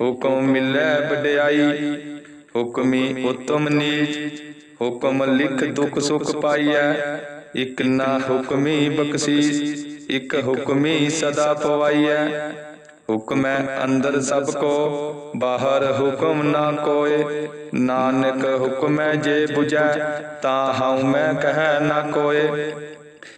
ਹੁਕਮ ਮਿਲੈ ਵਡਿਆਈ, ਹੁਕਮੀ ਉਤਮ ਨੀਚ, ਹੁਕਮ ਲਿਖ ਦੁਖ ਸੁਖ ਪਾਈਐ, ਇਕ ਨਾ ਹੁਕਮੀ ਬਖਸ਼ੀਸ, ਇਕ ਹੁਕਮੀ ਸਦਾ ਪਵਾਈਐ। ਹੁਕਮੈ ਅੰਦਰ ਸਭ ਕੋ, ਬਾਹਰ ਹੁਕਮ ਨਾ ਕੋਏ, ਨਾਨਕ ਹੁਕਮੈ ਜੇ 부ਜੈ ਤਾਂ ਹਉ ਮੈਂ ਕਹਿ ਨਾ ਕੋਏ।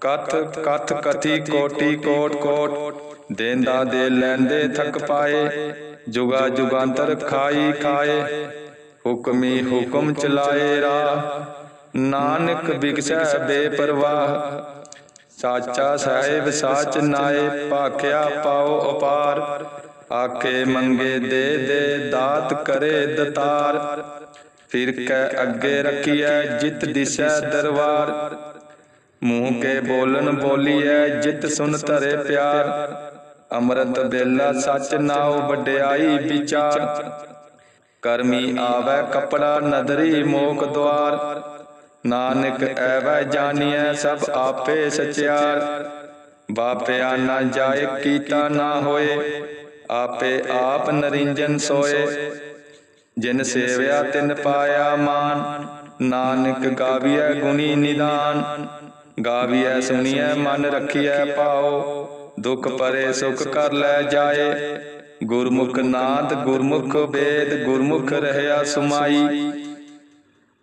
ਕਥ ਕਥ ਕਥੀ ਕੋਟੀ, ਕੋਟ ਕੋਟ। ਦੇਂਦਾ ਦੇ ਲੈਂਦੇ ਥਕ ਪਾਏ। ਜੁਗਾ ਜੁਗਾਂਤਰ ਖਾਈ ਖਾਏ। ਹੁਕਮੀ ਹੁਕਮ ਚਲਾਏ ਰਾ ਨਾਨਕ ਬਿਕਸੈ ਬੇਪਰਵਾਹ। ਸਾਚਾ ਸਾਹਿਬ ਸਾਚ ਨਾਏ, ਭਾਖਿਆ ਪਾਓ ਅਪਾਰ। ਆਕੇ ਮੰਗੇ ਦੇ ਦੇ ਦਾਤ ਕਰੇ ਦਤਾਰ। ਫਿਰ ਕੈ ਅੱਗੇ ਰੱਖੀਐ, ਜਿਤ ਦਿਸੈ ਦਰਬਾਰ ਮੂੰਹ ਕੇ ਬੋਲਨ ਬੋਲੀਐ ਜਿਤ ਸੁਨ ਧਰੇ ਪਿਆਰ। ਅੰਮ੍ਰਿਤ ਬੇਲਾ ਸਚ ਨਾਉ ਵਡਿਆਈ ਵਿਚਾਰ। ਕਰਮੀ ਆਵੈ ਕਪੜਾ ਨਦਰੀ ਮੋਕ ਦਵਾਰ। ਨਾਨਕ ਐਵੈ ਜਾਣੀਐ ਸਭ ਆਪੇ ਸਚਿਆਰ। ਬਾਪਿਆ ਨਾ ਜਾਏ ਕੀਤਾ ਨਾ ਹੋਏ। ਆਪੇ ਆਪ ਨਰਿੰਜਨ ਸੋਏ। ਜਿਨ ਸੇਵਿਆ ਤਿਨ ਪਾਇਆ ਮਾਨ। ਨਾਨਕ ਗਾਵੀਐ ਗੁਣੀ ਨਿਦਾਨ। ਗਾਵੀਐ ਸੁਣੀਐ ਮਨ ਰਖੀਐ ਪਾਓ। ਦੁਖ ਪਰੇ ਸੁਖ ਕਰ ਲੈ ਜਾਏ। ਗੁਰਮੁਖ ਨਾਦ, ਗੁਰਮੁਖ ਵੇਦ, ਗੁਰਮੁਖ ਰਹਿਆ ਸੁਮਾਈ।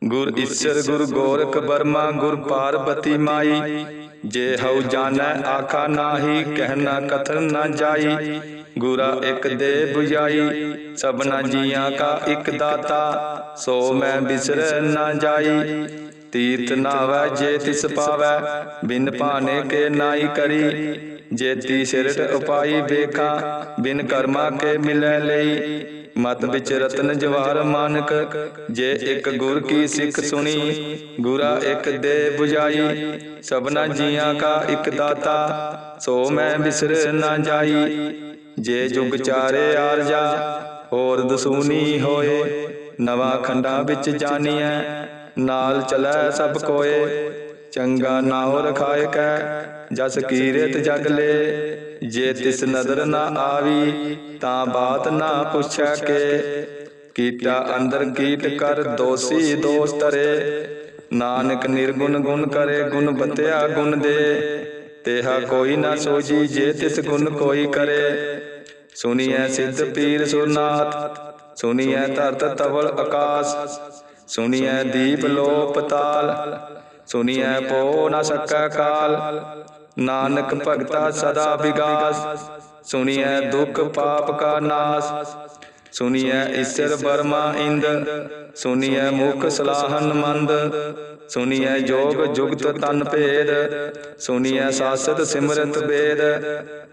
ਗੁਰ ਈਸ਼ਰ, ਗੁਰ ਗੋਰਖ ਬਰਮਾ ਗੁਰ ਪਾਰਬਤੀ ਮਾਈ। ਜੇ ਹਉ ਜਾਣੈ, ਆਖਾ ਨਾਹੀ ਕਹਿਣਾ ਕਥਨ ਨਾ ਜਾਈ। ਗੁਰਾ ਇਕ ਦੇ 부ਜਾਈ, ਸਭਨਾ ਜੀਆਂ ਕਾ ਇੱਕ ਦਾਤਾ। ਸੋ ਮੈਂ ਬਿਸਰ ਨਾ ਜਾਈ। ਤੀਰਥ ਨਾਵੈ ਜੇ ਤਿਸ ਪਾਵੈ ਬਿਨ ਭਾਣੇ ਕੇ ਨਾਈ ਕਰੀ ਜੇਤੀ ਸਿਰਟ ਉਪਾਈ ਵੇਖਾਂ ਬਿਨ ਕਰਮਾ ਕੇ ਮਿਲੈ ਲਈ। ਮਤ ਵਿੱਚ ਰਤਨ ਜਵਾਰ ਮਾਨਕ ਜੇ ਇੱਕ ਗੁਰ ਕੀ ਸਿੱਖ ਸੁਣੀ ਗੁਰਾ ਇੱਕ ਦੇ 부ਜਾਈ ਸਭਨਾ ਜੀਆਂ ਕਾ ਇੱਕ ਦਾਤਾ ਸੋ ਮੈਂ ਬਿਸਰ ਨਾ ਜਾਈ। ਜੇ ਜੁਗ ਚਾਰੇ ਆਰਜਾ ਹੋਰ ਦਸੂਨੀ ਹੋਏ। ਨਵਾਂ ਖੰਡਾਂ ਵਿੱਚ ਜਾਣੀਐ। ਨਾਲ ਚਲੈ ਸਭ ਕੋਏ, ਚੰਗਾ ਨਾਉ ਰਖਾਇ ਕੈ ਜਸ ਕੀਰਤ ਜਗ ਲੈ। ਜੇ ਤਿਸ ਨਦਰ ਨਾ ਆਵੀ, ਤਾਂ ਬਾਤ ਨਾ ਪੁੱਛੈ ਕੇ। ਕੀਟਾ ਅੰਦਰ ਕੀਟ ਕਰ, ਦੋਸੀ ਦੋਸ ਤਰੇ ਨਾਨਕ ਨਿਰਗੁਣ ਗੁਣ ਕਰੇ, ਗੁਣ ਬਤਿਆ ਗੁਣ ਦੇ। ਤੇਹਾ ਕੋਈ ਨਾ ਸੋਜੀ ਜੇ ਤਿਸ ਗੁਣ ਕੋਈ ਕਰੇ। ਸੁਣੀਐ ਸਿੱਧ ਪੀਰ ਸੁਨਾਥ ਸੁਣੀਐ ਧਰਤ ਤਵਲ ਆਕਾਸ ਸੁਣੀਐ ਦੀਪ ਲੋ ਪਤਾਲ ਸੁਣੀਐ ਪੋ ਨ ਸਕੈ ਕਾਲ ਨਾਨਕ ਭਗਤਾ ਸਦਾ ਵਿਗਾਸ ਸੁਣੀਐ ਦੁਖ ਪਾਪ ਕਾ ਨਾਸ ਸੁਣੀਐ ਈਸ਼ਰ ਬਰਮਾ ਇੰਦ ਸੁਣੀਐ ਮੁਖ ਸਲਾਹਨ ਮੰਦ ਸੁਣੀਐ ਜੋਗ ਜੁਗਤ ਤਨ ਭੇਦ ਸੁਣੀਐ ਸਾਸਤ ਸਿਮਰਤ ਵੇਦ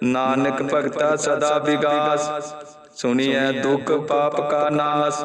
ਨਾਨਕ ਭਗਤਾ ਸਦਾ ਵਿਗਾਸ ਸੁਣੀਐ ਦੁਖ ਪਾਪ ਕਾ ਨਾਸ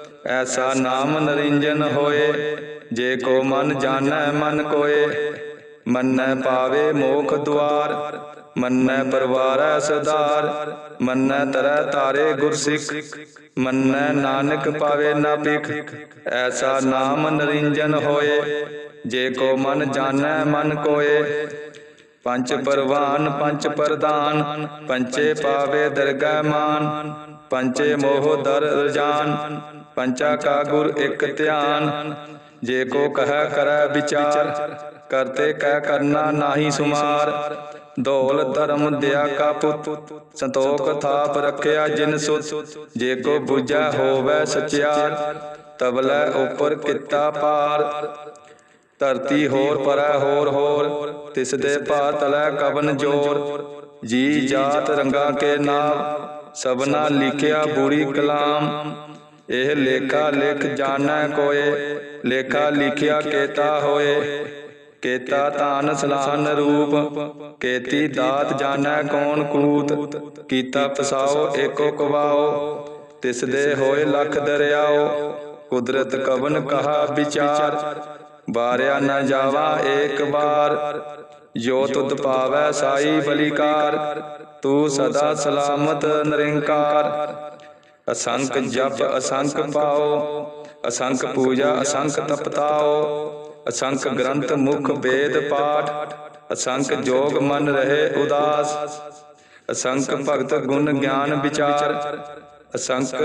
ਐਸਾ ਨਾਮ ਨਰਿੰਜਨ ਹੋਏ, ਜੇ ਕੋ ਮਨ ਜਾਣੈ, ਮਨ ਕੋਏ। ਮੰਨੈ ਪਾਵੇ ਮੋਖ ਦੁਆਰ, ਮੰਨੈ ਪਰਵਾਰੈ ਸਦਾਰ। ਮੰਨੈ ਤਰੈ ਤਾਰੇ ਗੁਰਸਿੱਖ, ਮੰਨੈ ਨਾਨਕ ਪਾਵੇ ਨਾ ਭਿਖ। ਐਸਾ ਨਾਮ ਨਰਿੰਜਨ ਹੋਏ, ਜੇ ਕੋ ਮਨ ਜਾਣੈ, ਮਨ ਕੋਏ। ਪੰਜ ਪਰਵਾਨ, ਪੰਜ ਪ੍ਰਦਾਨ ਪੰਚੇ ਪਾਵੇ ਦਰਗਹਿ ਮਾਨ। ਪੰਚੇ ਮੋਹ ਦਰ ਰਜਾਨ। ਪੰਚਾ ਕਾ ਗੁਰ ਇਕ ਧਿਆਨ। ਜੇ ਕੋ ਕਹੈ ਕਰੈ ਵਿਚਾਰ ਕਰਤੇ ਕਹਿ ਕਰਨਾ ਨਾਹੀ ਸੁਮਾਰ। ਦੌਲ ਧਰਮ ਦਿਆ ਕਾ ਪੁੱਤ ਸੰਤੋਖ ਥਾਪ ਰੱਖਿਆ ਜਿਨ ਸੁਤ। ਜੇ ਕੋ ਬੁਝੈ ਹੋਵੇ ਸਚਿਆਰ ਤਬਲੇ ਉਪਰ ਕੀਤਾ ਪਾਰ ਧਰਤੀ ਹੋਰ ਪਰੈ ਹੋਰ ਹੋਰ। ਤਿਸ ਦੇ ਭਾ ਤਲੈ ਕਵਨ ਜੋਰ। ਜੀ ਜਾਤ ਰੰਗਾ ਕੇ ਨਾਮ। ਸਭਨਾ ਲਿਖਿਆ ਬੁਰੀ ਕਲਾਮ। ਇਹ ਲੇਖਾ ਲਿਖ ਜਾਣੈ ਕੋਏ। ਲੇਖਾ ਲਿਖਿਆ ਕੇਤਾ ਹੋਏ। ਕੇਤਾ ਤਾਨ ਸਲਾਨ ਰੂਪ। ਕੇਤੀ ਦਾਤ ਜਾਣੈ ਕੌਣ ਕੂਤ। ਕੀਤਾ। ਪਸਾਓ ਏਕੋ ਕਵਾਓ। ਤਿਸ ਦੇ ਹੋਏ ਲਖ ਦਰਿਆਓ। ਕੁਦਰਤ ਕਵਨ ਕਹਾ ਵਿਚਾਰ। ਬਾਰਿਆ ਨ ਜਾਵਾ ਏਕ ਵਾਰ। ਜੋ ਤੁਧ ਪਾਵੈ ਸਾਈ ਬਲੀਕਾਰ। ਤੂੰ ਸਦਾ ਸਲਾਮਤ ਨਿਰੰਕਾਰ। ਅਸੰਖ ਜਪ ਅਸੰਖ ਪਾਓ ਅਸੰਖ ਪੂਜਾ ਅਸੰਖ ਤਪਤਾਓ ਅਸੰਖ ਗ੍ਰੰਥ ਮੁਖ ਵੇਦ ਪਾਠ ਅਸੰਖ ਜੋਗ ਮਨ ਰਹੇ ਉਦਾਸ ਅਸੰਖ ਭਗਤ ਗੁਣ ਗਿਆਨ ਵਿਚਾਰ ਅਸੰਖ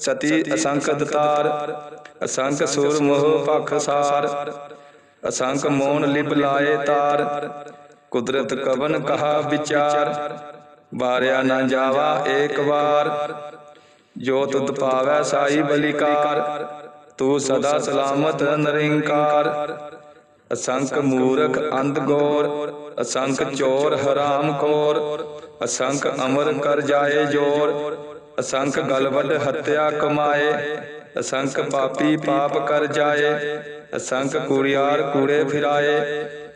ਸਤੀ ਅਸੰਖ ਦਤਾਰ ਅਸੰਖ ਸੁਰ ਮੋਹ ਭਖ ਸਾਰ ਅਸੰਖ ਮੋਨ ਲਿਪ ਲਾਏ ਤਾਰ ਕੁਦਰਤ ਕਵਨ ਕਹਾ ਵਿਚਾਰ ਬਾਰਿਆ ਨਾ ਜਾਵਾ ਏਕ ਵਾਰ ਜੋ ਤੁਧ ਪਾਵੈ ਸਾਈ ਬਲਿਕਾਰ ਤੂੰ ਸਦਾ ਸਲਾਮਤ ਨਿਰੰਕਾਰ। ਅਸੰਖ ਮੂਰਖ ਅੰਧ ਗੋਰ ਅਸੰਖ ਚੋਰ ਹਰਾਮ ਖੋਰ ਅਸੰਖ ਅਮਰ ਕਰ ਜਾਏ ਜੋਰ। ਅਸੰਖ ਗਲਵਡ ਹੱਤਿਆ ਕਮਾਏ। ਅਸੰਖ ਪਾਪੀ ਪਾਪ ਕਰ ਜਾਏ। ਅਸੰਖ ਕੁੜਿਆਰ ਕੂੜੇ ਫਿਰਾਏ।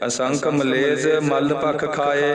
ਅਸੰਖ ਮਲੇਜ਼ ਮਲ ਪਖ ਖਾਏ।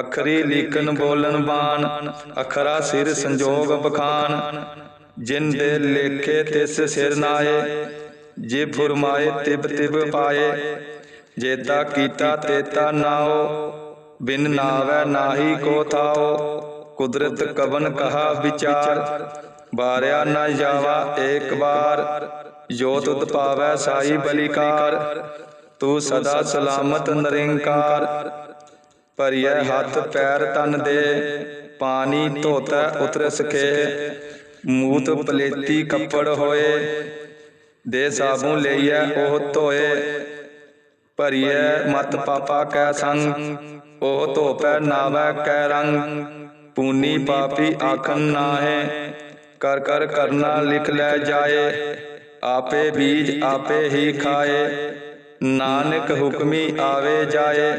ਅਖਰੀ ਲੀਕਨ ਬੋਲਨ ਬਾਣ, ਅਖਰਾ ਸਿਰ ਸੰਜੋਗ ਬਖਾਨ। ਜਿਨ ਦੇ ਲੇਖੇ ਤਿਸ ਸਿਰ ਨਾਏ, ਜੇ ਫੁਰਮਾਏ ਤਿਬ ਤਿਬ ਪਾਏ। ਜੇਤਾ ਕੀਤਾ ਤੇਤਾ ਨਾਓ, ਬਿਨ ਨਾਵੈ ਨਾਹੀ ਕੋ ਥਾਓ। ਕੁਦਰਤ ਕਵਨ ਕਹਾ ਵਿਚਾਰ, ਬਾਰਿਆ ਨਾ ਜਾਵਾ ਏਕ ਵਾਰ ਜੋਤ ਤੁਧ ਪਾਵੈ ਸਾਈ ਬਲਿਕਾਰ, ਤੂੰ ਸਦਾ ਸਲਾਮਤ ਨਿਰੰਕਾਰ। ਭਰੀਐ ਹੱਥ ਪੈਰ ਤਨ ਦੇ ਪਾਣੀ ਧੋਤੈ ਉਤਰ ਸਕੇ ਮੂਤ ਪਲੇਤੀ ਕੱਪੜ ਹੋਏ ਦੇ ਸਾਬੂ ਲਈਐ ਉਹ ਧੋਏ। ਭਰੀਐ ਮਤ ਪਾਪਾ ਕੈ ਸੰਗ ਉਹ ਧੋਪੈ ਨਾਵੈ ਕੈ ਰੰਗ। ਪੂਨੀ ਪਾਪੀ ਆਖਨ ਨਾਹੇ। ਕਰ ਕਰ ਕਰਨਾ ਲਿਖ ਲੈ ਜਾਏ। ਆਪੇ ਬੀਜ ਆਪੇ ਹੀ ਖਾਏ। ਨਾਨਕ ਹੁਕਮੀ ਆਵੇ ਜਾਏ।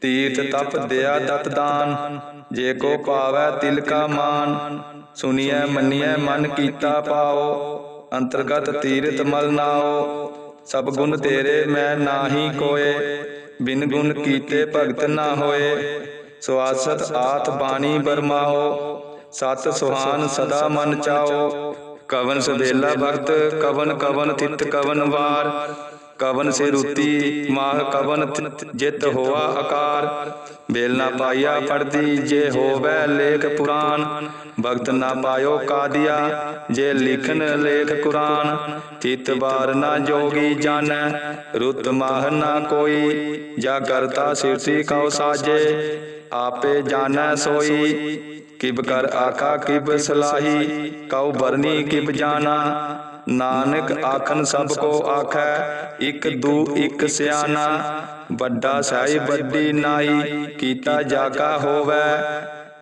ਤੀਰਥ ਤਪ ਦਿਆ ਦਤ ਦਾਨ। ਜੇ ਕੋ ਪਾਵੈ ਤਿਲ ਕਾ ਮਾਨ। ਸੁਨੀਐ ਮੰਨੀਐ ਮਨ ਕੀਤਾ ਪਾਓ। ਅੰਤਰਗਤ ਤੀਰਥ ਮਲ ਨਾਓ। ਸਭ ਗੁਣ ਤੇਰੇ ਮੈਂ ਨਾਹੀ ਕੋਏ। ਬਿਨ ਗੁਣ ਕੀਤੇ ਭਗਤ ਨਾ ਹੋਏ। ਸਵਾਸਤ ਆਤ ਬਾਣੀ ਬਰਮਾਓ। ਸਤ ਸੁਹਾਨ ਸਦਾ ਮਨ ਚਾਓ। ਕਵਨ ਸਵੇਲਾ ਭਗਤ ਕਵਨ ਕਵਨ ਤਿਤ ਕਵਨ ਵਾਰ। ਕਵਨ ਸੇ ਰੁਤੀ ਮਾਹ ਕਵਨ ਜਿਤ ਹੋਆ ਆਕਾਰ। ਬੇਲ ਨਾ ਪਾਈਆ ਪੜਦੀ ਜੇ ਹੋਵੇ ਲੇਖ ਪੁਰਾਨ ਭਗਤ ਨਾ ਪਾਇਓ ਕਾਦੀਆ ਜੇ ਲਿਖਨ ਲੇਖ ਕੁਰਾਨ ਤਿਤ ਬਾਰ ਨਾ ਜੋਗੀ ਜਾਣੈ ਰੁਤ ਮਾਹ ਨਾ ਕੋਈ ਜਾ ਕਰਤਾ ਸਿਰਸੀ ਕਉ ਸਾਜੇ। ਆਪੇ ਜਾਣੈ ਸੋਈ ਕਿਬ ਕਰ ਆਖਾ ਕਿਬ ਸਲਾਹੀ ਕਉ ਬਰਨੀ ਕਿਬ ਜਾਣਾ। ਨਾਨਕ ਆਖਨ ਸਭ ਕੋ ਆਖੈ, ਇਕ ਦੂ ਇਕ ਸਿਆਣਾ। ਵੱਡਾ ਸਾਈ ਵੱਡੀ ਨਾਈ, ਕੀਤਾ ਜਾਗਾ ਹੋਵੇ।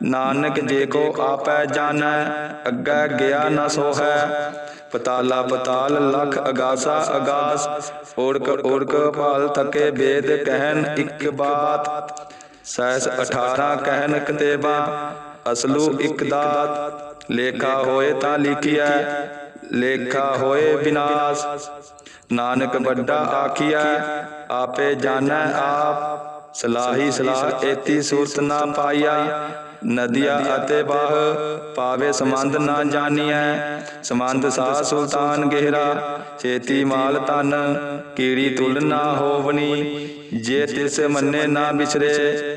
ਨਾਨਕ ਜੇ ਕੋ ਆਪੈ ਜਾਣੈ, ਅੱਗੇ ਗਿਆ ਨਾ ਸੋਹੈ। ਪਤਾਲਾ ਪਤਾਲ ਲਖ ਅਗਾਸਾ ਅਗਾਸ, ਓੜਕ ਓੜਕ ਭਾਲ ਥਕੇ ਵੇਦ ਕਹਿਨ ਇੱਕ ਬਾਤ। ਸੈਸ 18 ਕਹਿਨ ਕਤੇਬਾ, ਅਸਲੂ ਇੱਕ ਦਾਤ। ਲੇਖਾ ਹੋਏ ਤਾਂ ਲਿਖਿਆ ਲੇਖਾ ਹੋਏ ਵਿਨਾਸ਼ ਨਾਨਕ ਵੱਡਾ ਆਖੀਐ, ਆਪੇ ਜਾਣੈ ਆਪ। ਸਲਾਹੀ ਸਲਾਹ ਏਤੀ ਸੂਰਤ ਨਾ ਪਾਈਆ ਨਦੀਆ ਅਤੇ ਬਾਹ, ਪਾਵੇ ਸਮੰਦ ਨਾ ਜਾਣੀਐ। ਸਮੰਦ ਸਾ ਸੁਲਤਾਨ ਗਹਿਰਾ, ਛੇਤੀ ਮਾਲ ਤਨ ਕੀੜੀ ਤੁਲ ਨਾ ਹੋਵਣੀ। ਜੇ ਤਿਸ ਮੰਨੇ ਨਾ ਵਿਚਰੇ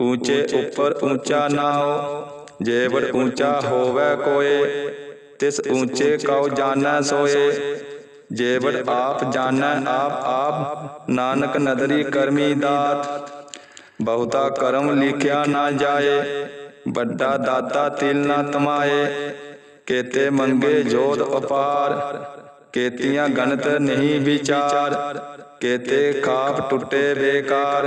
ਊਚੇ ਉੱਪਰ ਊਚਾ ਨਾਉ ਜੇਵੜ ਊਚਾ ਹੋਵੇ ਕੋਏ ਤਿਸ ਊਚੇ ਕਉ ਜਾਣੈ ਸੋਏ ਜੇਵੜ ਆਪ ਜਾਣੈ ਆਪ ਆਪ ਨਾਨਕ ਨਦਰੀ ਕਰਮੀ ਦਾਤ ਬਹੁਤਾ ਕਰਮ ਲਿਖਿਆ ਨਾ ਜਾਏ ਵੱਡਾ ਦਾਤਾ ਤਿਲ ਨਾ ਤਮਾਏ ਕੇਤੇ ਮੰਗੇ ਜੋਤ ਅਪਾਰ ਕੇਤੀਆਂ ਗਣਤ ਨਹੀਂ ਵਿਚਾਰ ਕੇਤੇ ਖਾਪ ਟੁੱਟੇ ਬੇਕਾਰ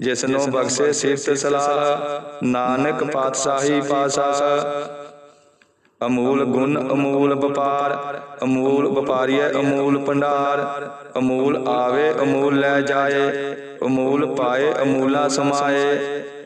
ਜਿਸਨੂੰ ਬਖਸ਼ੇ ਸਿਫਤ ਸਲਾਹ ਨਾਨਕ ਪਾਤਸ਼ਾਹੀ ਪਾਸਾ ਅਮੂਲ ਗੁਣ ਅਮੂਲ ਵਪਾਰ ਅਮੂਲ ਵਪਾਰੀਏ ਅਮੂਲ ਭੰਡਾਰ। ਅਮੂਲ ਆਵੇ ਅਮੂਲ ਲੈ ਜਾਏ। ਅਮੂਲ ਪਾਏ ਅਮੂਲਾ ਸਮਾਏ।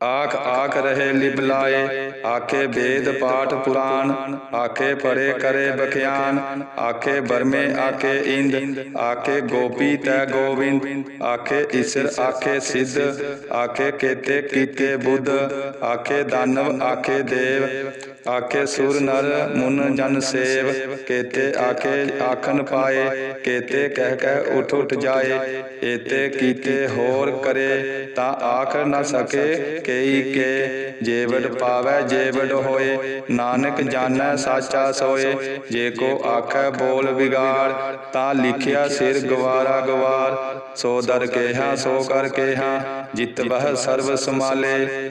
ਆਖ ਆਖ ਰਹੇ ਲਿਪ ਲਾਏ ਆਖੇ ਵੇਦ ਪਾਠ ਪੁਰਾਨ ਆਖੇ ਪਰੇ ਕਰੇ ਬਖਿਆਨ, ਆਖੇ ਬਰਮੇ ਆਖੇ ਇੰਦ, ਆਖੇ ਗੋਪੀ ਤੈ ਗੋਵਿੰਦ, ਆਖੇ ਈਸ਼ਰ ਆਖੇ ਸਿੱਧ, ਆਖੇ ਕੇਤੇ ਕੀਤੇ ਬੁੱਧ, ਆਖੇ ਦਾਨਵ ਆਖੇ ਦੇਵ, ਆਖੇ ਸੁਰ ਨਰ ਮੁਨ ਜਨ ਸੇਵ, ਕੇਤੇ ਆਖੇ ਆਖਨ ਪਾਏ, ਕੇਤੇ ਕਹਿ ਕਹਿ ਉਠ ਉਠ ਜਾਏ, ਏਤੇ ਕੀਤੇ ਹੋਰ ਕਰੇ ਤਾਂ ਆਖ ਨਾ ਸਕੇ ਕਈ ਕੇ ਜੇਵੜ ਪਾਵੈ, ਜੇਵੜ ਹੋਏ। ਨਾਨਕ ਜਾਣੈ, ਸਾਚਾ ਸੋਏ। ਜੇ ਕੋ ਆਖੈ, ਬੋਲ ਵਿਗਾੜ, ਤਾਂ ਲਿਖਿਆ ਸਿਰ ਗਵਾਰਾ ਗਵਾਰ। ਸੋ ਦਰ ਕੇਹਾ, ਸੋ ਕਰ ਕੇਹਾ। ਜਿਤ ਬਹ ਸਰਬ ਸਮਾਲੇ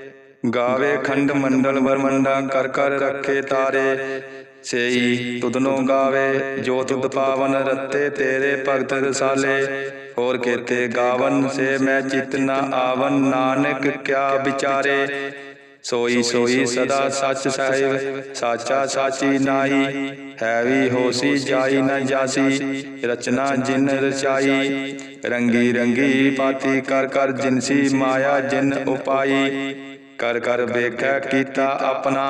ਗਾਵੇ ਖੰਡ ਮੰਡਲ ਵਰਮੰਡਾ ਕਰ ਕਰ ਰੱਖੇ ਤਾਰੇ। ਸੇਈ ਤੁਧਨੋ ਗਾਵੇ ਜੋ ਤੁਧ ਪਾਵਨ ਰੱਤੇ ਤੇਰੇ ਭਗਤ ਰਸਾਲੇ। ਹੋਰ ਕੇਤੇ ਗਾਵਨ ਸੇ ਮੈਂ ਚਿਤ ਨ ਆਵਨ ਨਾਨਕ ਕਿਆ ਵਿਚਾਰੇ। ਸੋਈ ਸੋਈ ਸਦਾ ਸੱਚ ਸਾਹਿਬ ਸਾਚਾ ਸਾਚੀ ਨਾਈ ਹੈ ਵੀ ਹੋਸੀ ਜਾਈ ਨ ਜਾਸੀ ਰਚਨਾ ਜਿਨ ਰਚਾਈ। ਰੰਗੀ ਰੰਗੀ ਪਾਤੀ ਕਰ ਕਰ ਜਿਨਸੀ ਮਾਇਆ ਜਿਨ ਉਪਾਈ। ਕਰ ਕਰ ਵੇਖੈ ਕੀਤਾ ਆਪਣਾ,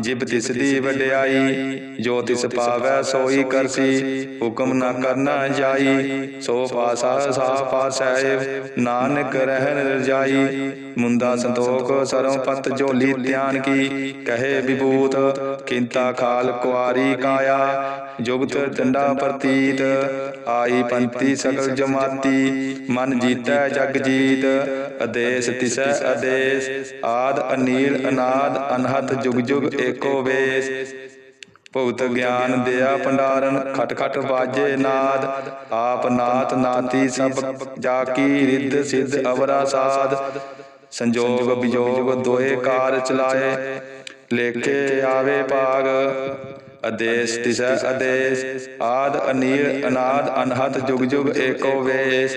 ਜਿਬ ਤਿਸ ਦੀ ਵਡਿਆਈ, ਜੋ ਤਿਸ ਪਾਵੈ ਸੋਈ ਕਰਸੀ, ਹੁਕਮ ਨਾ ਕਰਨਾ ਜਾਈ, ਸੋ ਪਾਸਾ ਸਾ ਪਾਸੈਬ ਨਾਨਕ ਰਹਿਣ ਰਜਾਈ। ਮੁੰਦਾ ਸੰਤੋਖ ਸਰੋਂ ਪਤ ਝੋਲੀ ਧਿਆਨ ਕੀ, ਕਹੇ ਵਿਭੂਤ, ਕਿੰਤਾ ਖਾਲ ਕੁਆਰੀ ਕਾਇਆ ਜੁਗਤ ਡੰਡਾ ਪ੍ਰਤੀਤ ਆਈ ਪੰਤੀ ਸਕਲ ਜਮਾਤੀ ਮਨ ਜੀਤੈ ਜਗ ਜੀਤ ਅਦੇਸ ਤਿਸੈ ਅਦੇਸ ਆਦ ਅਨੀਲ ਅਨਾਦ ਅਨਹਤ ਜੁਗ ਜੁਗ ਏਕੋ ਵੇਸ। ਭੁਗਤ ਗਿਆਨ ਦਿਆ ਭੰਡਾਰਨ ਖਟ ਖਟ ਬਾਜੇ ਨਾਦ। ਆਪ ਨਾਥ ਨਾਤੀ ਸਭ ਜਾ ਕੀ ਰਿੱਧ ਸਿੱਧ ਅਵਰਾ ਸਾਧ। ਸੰਜੋਗ ਵਿਜੋਗ ਦੋਏ ਕਾਰ ਚਲਾਏ। ਲੇਖੇ ਆਵੇ ਭਾਗ। ਅਦੇਸ ਤਿਸੈ ਅਦੇਸ ਆਦ ਅਨੀਲ ਅਨਾਦ ਅਨਹਤ ਜੁਗ ਜੁਗ ਏਕੋ ਵੇਸ।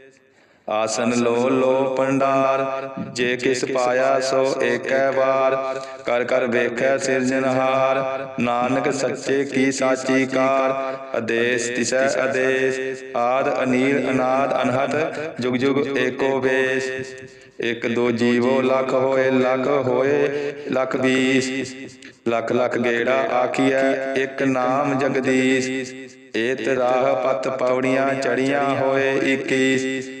ਆਸਨ ਲੋ ਲੋ ਪੰਡਾਰ, ਜੇ ਕਿਸ ਪਾਇਆ ਸੋ ਏਕੈ ਵਾਰ। ਕਰ ਕਰ ਵੇਖੈ ਸਿਰਜਨਹਾਰ ਨਾਨਕ ਸੱਚੇ ਕੀ ਸਾਚੀ ਕਾਰ। ਅਦੇਸ ਤਿਸੈ ਅਦੇਸ ਆਦ ਅਨੀਲ ਅਨਾਦ ਅਨਹਤ ਜੁਗ ਜੁਗ ਏਕੋ ਵੇਸ। ਇਕ ਦੋ ਜੀਵੋ ਲੱਖ ਹੋਏ ਲੱਖ ਹੋਏ, ਲੱਖ ਵੀਸ ਲੱਖ ਲੱਖ ਗੇੜਾ ਆਖੀਐ, ਇੱਕ ਨਾਮ ਜਗਦੀਸ਼। ਏਤ ਰਾਹ ਪਤ ਪੌੜੀਆਂ ਚੜੀਆਂ ਹੋਏ 21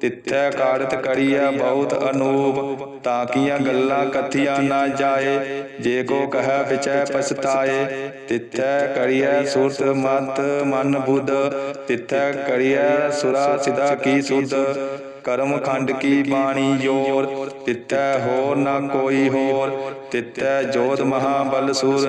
ਤਿੱਥੈ ਕਾੜਤ ਕਰੀਐ ਬਹੁਤ ਅਨੂਪ ਤਾਕੀਆਂ ਗੱਲਾਂ ਕਥੀਆਂ ਨਾ ਜਾਏ, ਜੇ ਕੋ ਕਹੈ ਵਿਚੈ ਪਛਤਾਏ। ਤਿੱਥੈ ਕਰੀਐ ਸੁਰਤ ਮਤ ਮਨ ਬੁੱਧ, ਤਿੱਥੈ ਕਰੀਐ ਸੁਰਾ ਸਿਦਾ ਕੀ ਸੁਧ। ਕਰਮ ਖੰਡ ਕੀ ਬਾਣੀ ਜੋਰ, ਤਿੱਥੈ ਹੋਰ ਨਾ ਕੋਈ ਹੋਰ, ਤਿੱਥੈ ਜੋਤ ਮਹਾਬਲ ਸੁਰ।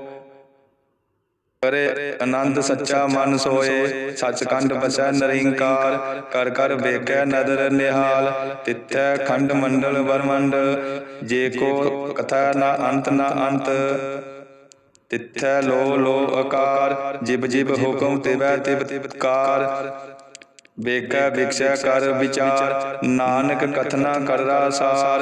ਕਰੇ, ਆਨੰਦ ਸੱਚਾ ਮਨ ਸੋਏ, ਸੱਚਖੰਡ ਬਸੈ ਨਰਿੰਕਾਰ, ਕਰ ਕਰ ਵੇਖੈ ਨਦਰ ਨਿਹਾਲ, ਤਿੱਥੈ ਖੰਡ ਮੰਡਲ ਵਰਮੰਡ, ਜੇ ਕੋ ਕਥਾ ਨਾ ਅੰਤ ਨਾ ਅੰਤ। ਤਿੱਥੈ ਲੋ ਲੋ ਆਕਾਰ, ਜਿਬ ਜਿਬ ਹੁਕਮ ਤਿਵੈ ਤਿਬ ਤਿਬਕਾਰ। ਵੇਖੈ, ਵਿਖਸੈ, ਕਰ ਵਿਚਾਰ, ਨਾਨਕ ਕਥਨਾ ਕਰਰਾ ਸਾਰ।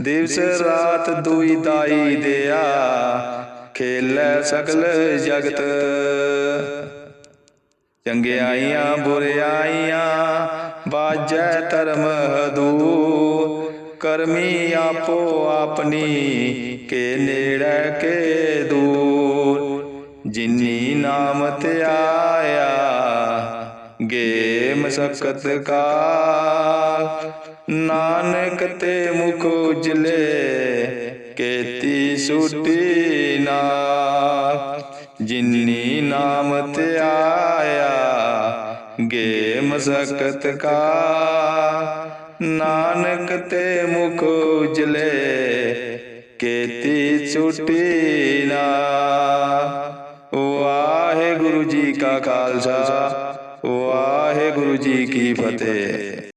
ਦਿਵਸ ਰਾਤ ਦੁਈ ਦਾਈ ਦਿਆ। ਖੇਲੇ ਸਗਲ ਜਗਤ। ਚੰਗਿਆਈਆਂ ਬੁਰਿਆਈਆਂ ਬਾਜੈ ਧਰਮ ਹਦੂ ਕਰਮੀ ਆਪੋ ਆਪਣੀ। ਕੇ ਨੇੜੇ ਕੇ ਦੂਰ। ਜਿਨੀ ਨਾਮ ਤੇ ਆਇਆ। ਗੇ ਮਸਕਤ ਕਾ ਨਾਨਕ ਤੇ ਮੁਖ ਉਜਲੇ, ਕੇਤੀ ਸੁਟੀ ਨਾ। ਜਿਨੀ ਨਾਮ ਤੇ ਆਇਆ ਗੇ ਮਸਕਤ ਕਾ। ਨਾਨਕ ਤੇ ਮੁਖ ਉਜਲੇ, ਕੇਤੀ ਛੁਟੀ ਨਾ। ਵਾਹਿਗੁਰੂ ਜੀ ਕਾ ਖਾਲਸਾ, ਵਾਹਿਗੁਰੂ ਜੀ ਕੀ ਫਤਿਹ।